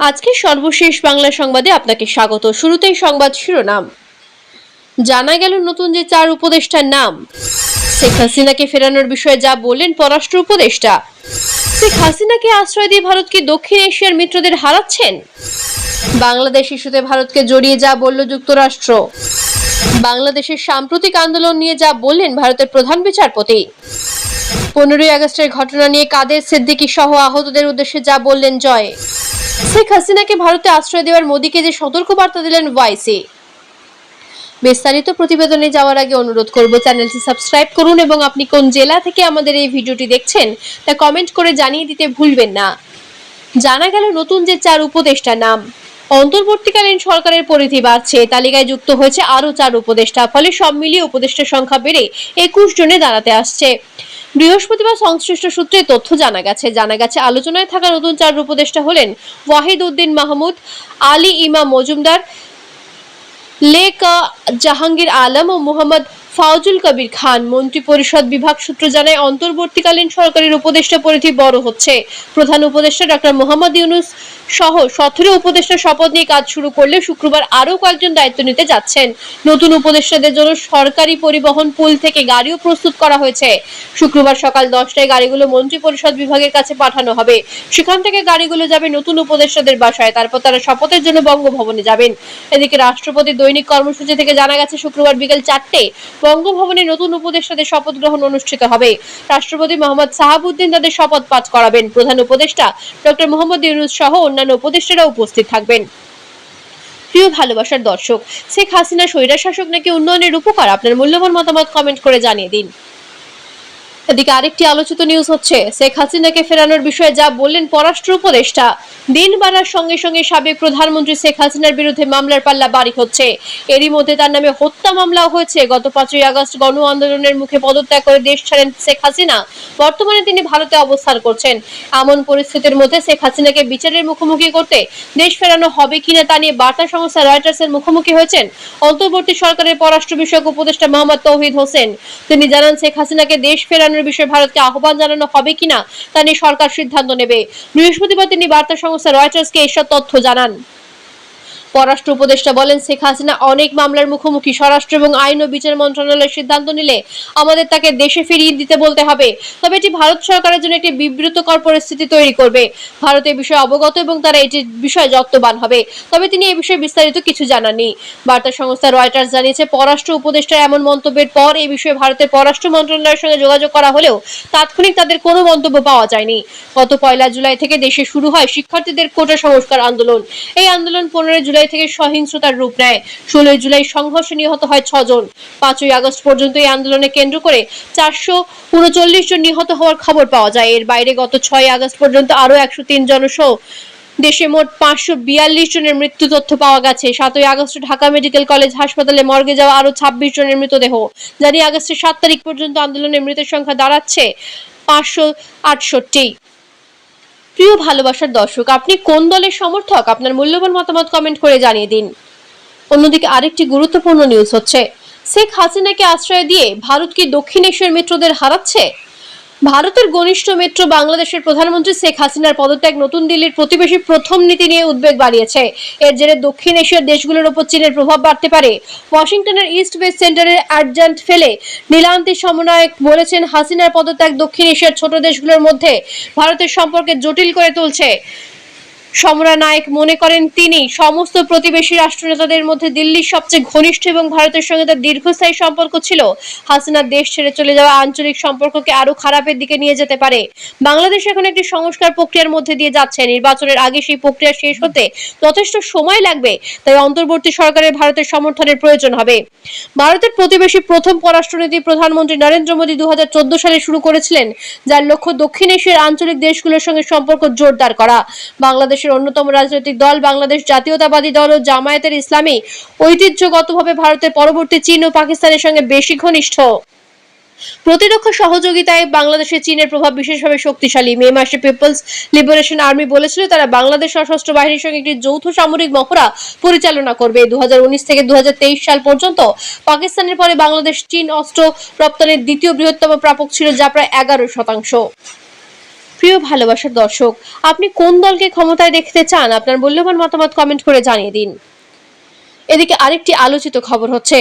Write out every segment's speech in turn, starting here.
আজকে সর্বশেষ বাংলা সংবাদে আপনাকে স্বাগত। শুরুতেই সংবাদ শিরোনাম। জানা গেল নতুন যে চার উপদেষ্টার নাম। শেখ হাসিনাকে ফেরানোর বিষয়ে যা বললেন পররাষ্ট্র উপদেষ্টা। শেখ হাসিনাকে আশ্রয় দিয়ে ভারত কি দক্ষিণ এশিয়ার মিত্রদের হারাচ্ছেন? বাংলাদেশ ইস্যুতে ভারতকে জড়িয়ে যা বলল যুক্তরাষ্ট্র। বাংলাদেশের সাম্প্রতিক আন্দোলন নিয়ে যা বললেন ভারতের প্রধান বিচারপতি। পনেরোই আগস্টের ঘটনা নিয়ে কাদের সিদ্দিকী সহ আহতদের উদ্দেশ্যে যা বললেন জয়। শেখ হাসিনাকে ভারতে আশ্রয় দেওয়ার মোদীকে যে সতর্কবার্তা দিলেন ওয়াইসি। বিস্তারিত প্রতিবেদনে যাওয়ার আগে অনুরোধ করব, চ্যানেলটি সাবস্ক্রাইব করুন এবং আপনি কোন জেলা থেকে আমাদের এই ভিডিওটি দেখছেন তা কমেন্ট করে জানিয়ে দিতে ভুলবেন না। জানা গেল নতুন যে চার উপদেষ্টা নাম। অন্তর্বর্তীকালীন সরকারের পরিধি বাড়ছে। তালিকায় যুক্ত হয়েছে আরও চার উপদেষ্টা। ফলে সব মিলিয়ে উপদেষ্টার সংখ্যা বেড়ে একুশ জনে দাঁড়াতে আসছে। বৃহস্পতিবার সংশ্লিষ্ট সূত্রে তথ্য জানা গেছে। জানা গেছে, আলোচনায় থাকা নতুন চার উপদেষ্টা হলেন ওয়াহিদ উদ্দিন মাহমুদ, আলী ইমা মজুমদার, লেক জাহাঙ্গীর আলম ও মোহাম্মদ ফাউজুল কবির খান। মন্ত্রী পরিষদ বিভাগ সূত্র জানায়, অন্তর্বর্তীকালীন সরকারের উপদেষ্টা পরিধি বড় হচ্ছে। প্রধান উপদেষ্টা ডক্টর মোহাম্মদ ইউনুস সহ সতেরো উপদেষ্টা শপথ নিয়ে কাজ শুরু করলে শুক্রবার আরও কয়েকজন দায়িত্ব নিতে যাচ্ছেন। নতুন উপদেষ্টাদের জন্য সরকারি পরিবহন পুল থেকে গাড়িও প্রস্তুত করা হয়েছে। শুক্রবার সকাল দশটায় গাড়িগুলো মন্ত্রী পরিষদ বিভাগের কাছে পাঠানো হবে। সেখান থেকে গাড়িগুলো যাবে নতুন উপদেষ্টাদের বাসায়। তারপর তারা শপথের জন্য বঙ্গভবনে যাবেন। এদিকে রাষ্ট্রপতির দৈনিক কর্মসূচি থেকে জানা গেছে, শুক্রবার বিকেল চারটে বঙ্গভবনে নতুন উপদেষ্টাদের শপথ গ্রহণ অনুষ্ঠিত হবে। রাষ্ট্রপতি মোহাম্মদ সাহাবুদ্দিন তাদের শপথ পাঠ করাবেন। প্রধান উপদেষ্টা ডক্টর মোহাম্মদ ইউনুস সহ অন্যান্য উপদেষ্টারা উপস্থিত থাকবেন। প্রিয় ভালোবাসার দর্শক, শেখ হাসিনা স্বৈরা শাসক নাকি উন্নয়নের উপকার আপনার মূল্যবান মতামত কমেন্ট করে জানিয়ে দিন। এদিকে আরেকটি আলোচিত নিউজ হচ্ছে, শেখ হাসিনাকে ফেরানোর বিষয়ে যা বললেন পররাষ্ট্র উপদেষ্টা, দিন বাড়ার সঙ্গে সঙ্গে সাবেক প্রধানমন্ত্রী শেখ হাসিনার বিরুদ্ধে মামলার পাল্লা বাড়ি হচ্ছে। এরই মধ্যে তার নামে হত্যা মামলাও হয়েছে। গত পাঁচই আগস্ট গণ আন্দোলনের মুখে পদত্যাগ করে দেশ ছাড়েন শেখ হাসিনা। বর্তমানে তিনি ভারতে অবস্থান করছেন। এমন পরিস্থিতির মধ্যে শেখ হাসিনাকে বিচারের মুখোমুখি করতে দেশ ফেরানো হবে কিনা তা নিয়ে বার্তা সংস্থা রয়টার্সের মুখোমুখি হয়েছেন অন্তর্বর্তী সরকারের পররাষ্ট্র বিষয়ক উপদেষ্টা মোহাম্মদ তৌহিদ হোসেন। তিনি জানান, শেখ হাসিনাকে দেশ ফেরানোর বিষয়ে ভারতকে আহ্বান জানানো হবে কিনা তা নিয়ে সরকার সিদ্ধান্ত নেবে। বৃহস্পতিবার তিনি বার্তা সংস্থা রয়টার্সকে এসব তথ্য জানান। পররাষ্ট্র উপদেষ্টা বলেন, শেখ হাসিনা অনেক মামলার মুখোমুখি। স্বরাষ্ট্র এবং আইন ও বিচার মন্ত্রণালয়ের সিদ্ধান্ত নিলে আমাদের তাকে দেশে ফিরিয়ে দিতে বলতে হবে। তবে এটি ভারত সরকারের জন্য একটি বিব্রতকর পরিস্থিতি তৈরি করবে। ভারত এই বিষয়ে অবগত এবং তারা এটি বিষয়ে যত্নবান হবে। তবে তিনি এই বিষয়ে বিস্তারিত কিছু জানাননি। বার্তা সংস্থা রয়টার্স জানিয়েছে, পররাষ্ট্র উপদেষ্টার এমন মন্তব্যের পর এই বিষয়ে ভারতের পররাষ্ট্র মন্ত্রণালয়ের সঙ্গে যোগাযোগ করা হলেও তাৎক্ষণিক তাদের কোনো মন্তব্য পাওয়া যায়নি। গত পয়লা জুলাই থেকে দেশে শুরু হয় শিক্ষার্থীদের কোটা সংস্কার আন্দোলন। এই আন্দোলন পনেরোই জুলাই থেকে সহিংসতার রূপ নেয়। ষোলোই জুলাই সংঘর্ষে নিহত হয় ছজন। পাঁচই আগস্ট পর্যন্ত এই আন্দোলনে কেন্দ্র করে চারশো উনচল্লিশ জন নিহত হওয়ার খবর পাওয়া যায়। এর বাইরে গত ছয় আগস্ট পর্যন্ত আরও একশো তিন জনসহ দেশে মোট পাঁচশো বিয়াল্লিশ জনের মৃত্যু তথ্য পাওয়া গেছে। সাতই আগস্ট ঢাকা মেডিকেল কলেজ হাসপাতালে মর্গে যাওয়া আরও ছাব্বিশ জনের মৃতদেহ। জানি আগস্টের সাত তারিখ পর্যন্ত আন্দোলনের মৃতের সংখ্যা দাঁড়াচ্ছে পাঁচশো আটষট্টি। প্রিয় ভালোবাসার দর্শক, আপনি কোন দলের সমর্থক? আপনার মূল্যবান মতামত কমেন্ট করে জানিয়ে দিন। অন্যদিকে আরেকটি গুরুত্বপূর্ণ নিউজ হচ্ছে, শেখ হাসিনাকে আশ্রয় দিয়ে ভারত কি দক্ষিণ এশিয়ার মিত্রদের হারাচ্ছে? ভারতের ঘনিষ্ঠ মিত্র বাংলাদেশের প্রধানমন্ত্রী শেখ হাসিনার পদত্যাগ নতুন দিল্লির প্রতিবেশী প্রথম নীতি নিয়ে উদ্বেগ বাড়িয়েছে। এর জেরে দক্ষিণ এশিয়ার দেশগুলোর উপর চীনের প্রভাব বাড়তে পারে। ওয়াশিংটনের ইস্ট ওয়েস্ট সেন্টারের অ্যাডজান্ট ফেলে নীলান্তি সমন্বয়ক বলেছেন হাসিনার পদত্যাগ দক্ষিণ এশিয়ার ছোট দেশগুলোর মধ্যে ভারতের সম্পর্কে জটিল করে তুলছে। সমরা নায়ক মনে করেন তিনি সমস্ত প্রতিবেশী রাষ্ট্রনেতাদের মধ্যে দিল্লির সবচেয়ে ঘনিষ্ঠ এবং ভারতের সঙ্গে তার দীর্ঘস্থায়ী সম্পর্ক ছিল। হাসিনার দেশ ছেড়ে চলে যাওয়া আঞ্চলিক সম্পর্ককে আরও খারাপের দিকে নিয়ে যেতে পারে। বাংলাদেশ এখন একটি সংস্কার প্রক্রিয়ার মধ্যে দিয়ে যাচ্ছে। নির্বাচনের আগে সেই প্রক্রিয়া শেষ হতে যথেষ্ট সময় লাগবে, তাই অন্তর্বর্তী সরকারের ভারতের সমর্থনের প্রয়োজন হবে। ভারতের প্রতিবেশী প্রথম পররাষ্ট্রনীতি প্রধানমন্ত্রী নরেন্দ্র মোদী দু হাজার চোদ্দ সালে শুরু করেছিলেন, যার লক্ষ্য দক্ষিণ এশিয়ার আঞ্চলিক দেশগুলোর সঙ্গে সম্পর্ক জোরদার করা। বাংলাদেশের অন্যতম রাজনৈতিক দল বাংলাদেশ জাতীয়তাবাদী দল ও জামায়াতের ইসলামী ঐতিহ্যগতভাবে ভারতের পরবর্তী চীন ও পাকিস্তানের সঙ্গে বেশি ঘনিষ্ঠ। প্রতিরক্ষা সহযোগিতায় বাংলাদেশে চীনের প্রভাব বিশেষভাবে শক্তিশালী। মে মাসে পিপলস লিবারেশন আর্মি বলেছিল, তারা বাংলাদেশ সশস্ত্র বাহিনীর সঙ্গে একটি যৌথ সামরিক মহড়া পরিচালনা করবে। দু হাজার উনিশ থেকে দু হাজার তেইশ সাল পর্যন্ত পাকিস্তানের পরে বাংলাদেশ চীন অস্ত্র রপ্তানির দ্বিতীয় বৃহত্তম প্রাপক ছিল যা প্রায় এগারো শতাংশ। প্রিয় ভালোবাসার দর্শক, আপনি কোন দলকে ক্ষমতায় দেখতে চান? আপনার মূল্যবান মতামত কমেন্ট করে জানিয়ে দিন। এদিকে আরেকটি আলোচিত খবর হচ্ছে,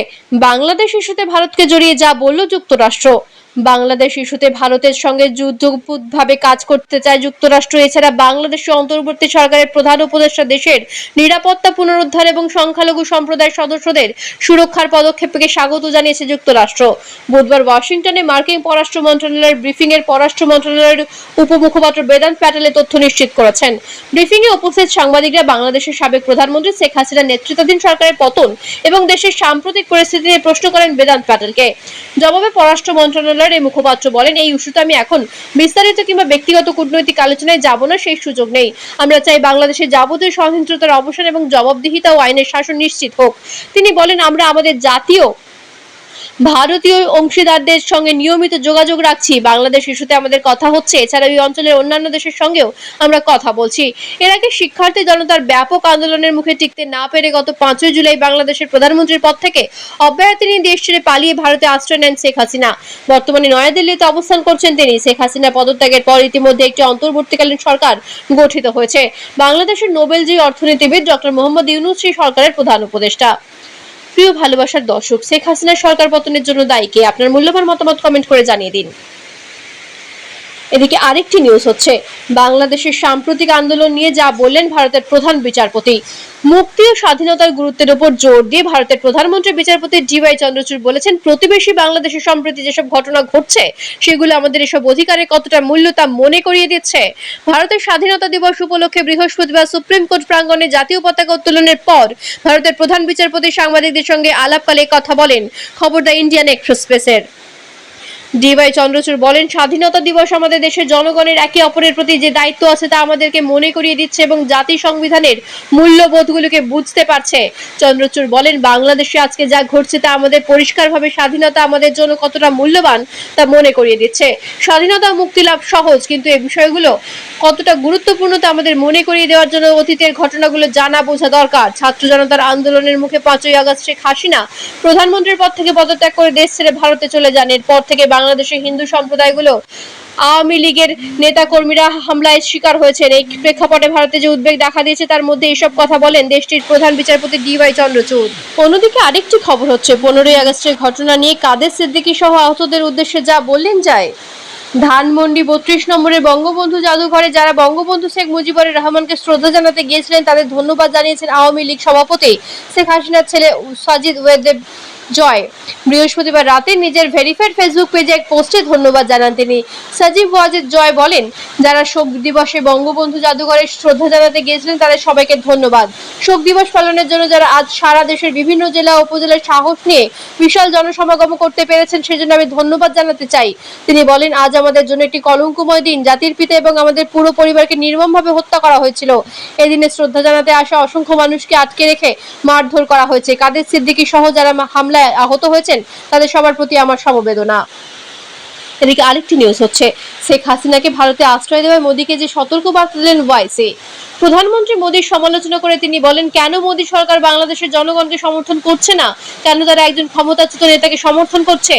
বাংলাদেশ ইস্যুতে ভারতকে জড়িয়ে যা বলল যুক্তরাষ্ট্র। বাংলাদেশ ইস্যুতে ভারতের সঙ্গে যুদ্ধভাবে কাজ করতে চায় যুক্তরাষ্ট্র। এছাড়া বাংলাদেশের অন্তর্বর্তী সরকারের প্রধান উপদেষ্টা দেশের নিরাপত্তা পুনরুদ্ধার এবং সংখ্যালঘু সম্প্রদায়ের সদস্যদের সুরক্ষার পদক্ষেপকে স্বাগত জানিয়েছে যুক্তরাষ্ট্র। বুধবার ওয়াশিংটনে মার্কিন পররাষ্ট্র মন্ত্রণালয়ের ব্রিফিং এর পররাষ্ট্র মন্ত্রণালয়ের উপমুখপাত্র বেদান্ত প্যাটেল তথ্য নিশ্চিত করেছেন। ব্রিফিং এ উপস্থিত সাংবাদিকরা বাংলাদেশের সাবেক প্রধানমন্ত্রী শেখ হাসিনার নেতৃত্বাধীন সরকারের পতন এবং দেশের সাম্প্রতিক পরিস্থিতি নিয়ে প্রশ্ন করেন বেদান্ত প্যাটেলকে। জবাবে পররাষ্ট্র এই মুখপাত্র বলেন, এই ইস্যুতে আমি এখন বিস্তারিত কিংবা ব্যক্তিগত কূটনৈতিক আলোচনায় যাব না, সেই সুযোগ নেই। আমরা চাই বাংলাদেশের যাবতীয় সহিংসতার অবসান এবং জবাবদিহিতা ও আইনের শাসন নিশ্চিত হোক। তিনি বলেন, আমরা আমাদের জাতীয় ভারতীয় অংশীদারদের সঙ্গে নিয়মিত যোগাযোগ রাখছি। বাংলাদেশ ইস্যুতে আমাদের কথা হচ্ছে। এছাড়া এই অঞ্চলের অন্যান্য দেশের সঙ্গেও আমরা কথা বলছি। এর আগে শিক্ষার্থী জনতার ব্যাপক আন্দোলনের মুখে টিকতে না পেরে গত পাঁচই জুলাই বাংলাদেশের প্রধানমন্ত্রীর পদ থেকে অব্যাহতি নিয়ে দেশ ছেড়ে পালিয়ে ভারতে আশ্রয় নেন শেখ হাসিনা। বর্তমানে নয়াদিল্লিতে অবস্থান করছেন তিনি। শেখ হাসিনা পদত্যাগের পর ইতিমধ্যে একটি অন্তর্বর্তীকালীন সরকার গঠিত হয়েছে। বাংলাদেশের নোবেলজয়ী অর্থনীতিবিদ ডক্টর মোহাম্মদ ইউনুস সরকারের প্রধান উপদেষ্টা। প্রিয় ভালোবাসার দর্শক, শেখ হাসিনার সরকার পতনের জন্য দায়ীকে আপনার মূল্যবান মতামত কমেন্ট করে জানিয়ে দিন। এদিকে আরেকটি নিউজ হচ্ছে। বাংলাদেশের সাম্প্রতিক আন্দোলন নিয়ে যা বললেন ভারতের প্রধান বিচারপতি। মুক্তি ও স্বাধীনতার গুরুত্বের উপর জোর দিয়ে ভারতের প্রধানমন্ত্রী বিচারপতি ডিওয়াই চন্দ্রচূড় বলেছেন, প্রতিবেশী বাংলাদেশের সম্প্রতি যেসব ঘটনা ঘটছে, সেগুলো আমাদের এসব অধিকারের কতটা মূল্য তা মনে করিয়ে দিচ্ছে। ভারতের স্বাধীনতা দিবস উপলক্ষে বৃহস্পতিবার সুপ্রিম কোর্ট প্রাঙ্গণে জাতীয় পতাকা উত্তোলনের পর ভারতের প্রধান বিচারপতি সাংবাদিকদের সঙ্গে আলাপকালে কথা বলেন খবর দ্য ইন্ডিয়ান এক্সপ্রেসের। ডিওয়াই চন্দ্রচূড় বলেন, স্বাধীনতা দিবস আমাদের দেশের জনগণের একে অপরের প্রতি যে দায়িত্ব আছে তা আমাদেরকে মনে করিয়ে দিচ্ছে এবং জাতি সংবিধানের মূল্যবোধগুলোকে বুঝতে পারছে। চন্দ্রচূড় বলেন, বাংলাদেশে আজকে যা ঘটছে তা আমাদের পরিষ্কারভাবে স্বাধীনতা আমাদের জন্য কতটা মূল্যবান তা মনে করিয়ে দিচ্ছে। স্বাধীনতা মুক্তি লাভ সহজ, কিন্তু এই বিষয়গুলো কতটা গুরুত্বপূর্ণ তা আমাদের মনে করিয়ে দেওয়ার জন্য অতীতের ঘটনাগুলো জানা বোঝা দরকার। ছাত্র জনতার আন্দোলনের মুখে পাঁচই আগস্ট শেখ হাসিনা প্রধানমন্ত্রীর পদ থেকে পদত্যাগ করে দেশ ছেড়ে ভারতে চলে যান। এরপর থেকে বাংলাদেশের হিন্দু সম্প্রদায়গুলো আওয়ামী লীগের নেতাকর্মীরা হামলায় শিকার হয়েছেন। এই প্রেক্ষাপটে ভারতে যে উদ্বেগ দেখা দিয়েছে, তার মধ্যে এসব কথা বলেন দেশটির প্রধান বিচারপতি ডিওয়াই চন্দ্রচূড়। অন্যদিকে আরেকটি খবর হচ্ছে, পনেরোই আগস্টের ঘটনা নিয়ে কাদের সিদ্দিকী সহ আহতদের উদ্দেশ্যে যা বললেন যায়, ধানমন্ডি বত্রিশ নম্বরের বঙ্গবন্ধু জাদুঘরে যারা বঙ্গবন্ধু শেখ মুজিবুর রহমানকে শ্রদ্ধা জানাতে গিয়েছিলেন, তাদের ধন্যবাদ জানিয়েছেন আওয়ামী লীগ সভাপতি শেখ হাসিনার ছেলে সাজিদ ওয়েদেব। জয়। বৃহস্পতিবার রাতে নিজের ভেরিফাইড ফেসবুক পেজে এক পোস্টে ধন্যবাদ জানান তিনি। সাজিব ওয়াজিদ জয় বলেন, যারা শোক দিবসে বঙ্গবন্ধু জাদুঘরে শ্রদ্ধা জানাতে গিয়েছিলেন, তাদের সবাইকে ধন্যবাদ। শোক দিবস পালনের জন্য যারা আজ সারা দেশের বিভিন্ন জেলা উপজেলার সাহস নিয়ে বিশাল জনসমাগম করতে পেরেছেন, সেজন্য আমি ধন্যবাদ জানাতে চাই। তিনি বলেন, আজ আমাদের জন্য একটি কলঙ্কময় দিন। জাতির পিতা এবং আমাদের পুরো পরিবারকে নির্মমভাবে হত্যা করা হয়েছিল। এদিনে শ্রদ্ধা জানাতে আসা অসংখ্য মানুষকে আটকে রেখে মারধর করা হয়েছে। কাদের সিদ্দিকী সহ যারা হামলায় আহত হয়েছেন, তাদের সবার প্রতি আমার সমবেদনা। এদিকে আরেকটি নিউজ হচ্ছে, শেখ হাসিনাকে ভারতে আশ্রয় দেওয়ায় মোদীকে যে সতর্ক বার্তা দিলেন ওয়াইসি। প্রধানমন্ত্রী মোদীর সমালোচনা করে তিনি বলেন, কেন মোদী সরকার বাংলাদেশের জনগণকে সমর্থন করছে না? কেন তারা একজন ক্ষমতাচ্যুত নেতাকে সমর্থন করছে?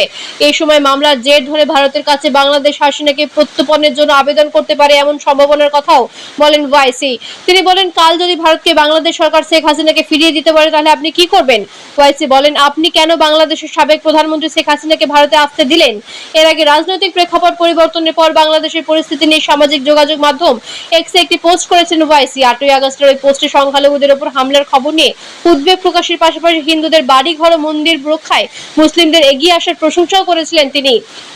এই সময় মামলার জের ধরে ভারতের কাছে বাংলাদেশ হাসিনাকে প্রত্যর্পণের জন্য আবেদন করতে পারে এমন সম্ভাবনার কথাও বলেন ওয়াইসি। তিনি বলেন, কাল যদি ভারতকে বাংলাদেশ সরকার শেখ হাসিনাকে ফিরিয়ে দিতে পারে, তাহলে আপনি কি করবেন? ওয়াইসি বলেন, আপনি কেন বাংলাদেশের সাবেক প্রধানমন্ত্রী শেখ হাসিনাকে ভারতে আসতে দিলেন? এর আগে রাজনৈতিক প্রেক্ষাপট পরিবর্তনের পর বাংলাদেশের পরিস্থিতি নিয়ে সামাজিক যোগাযোগ মাধ্যম এক্সে একটি পোস্ট করেছেন ওয়াইসি। আটই আগস্টের ওই পোস্টে সংখ্যালঘুদের উপর হামলার খবর নিয়ে উদ্বেগ প্রকাশের পাশাপাশি হিন্দুদের বাড়ি ঘর ও মন্দির রক্ষায় মুসলিমদের এগিয়ে আসার প্রশংসাও করেছিলেন তিনি।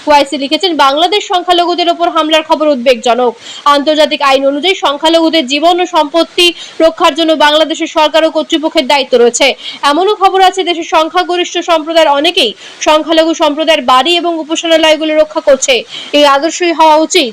ওয়াইসি লিখেছেন, বাংলাদেশ সংখ্যালঘুদের উপর হামলার খবর উদ্বেগজনক। আন্তর্জাতিক আইন অনুযায়ী সংখ্যালঘুদের জীবন ও সম্পত্তি রক্ষার জন্য বাংলাদেশের সরকার ও কর্তৃপক্ষের দায়িত্ব রয়েছে। এমনও খবর আছে, দেশের সংখ্যাগরিষ্ঠ সম্প্রদায়ের অনেকেই সংখ্যালঘু সম্প্রদায়ের বাড়ি এবং উপাসনালয়গুলো রক্ষা করছে। এই আদর্শই হওয়া উচিত।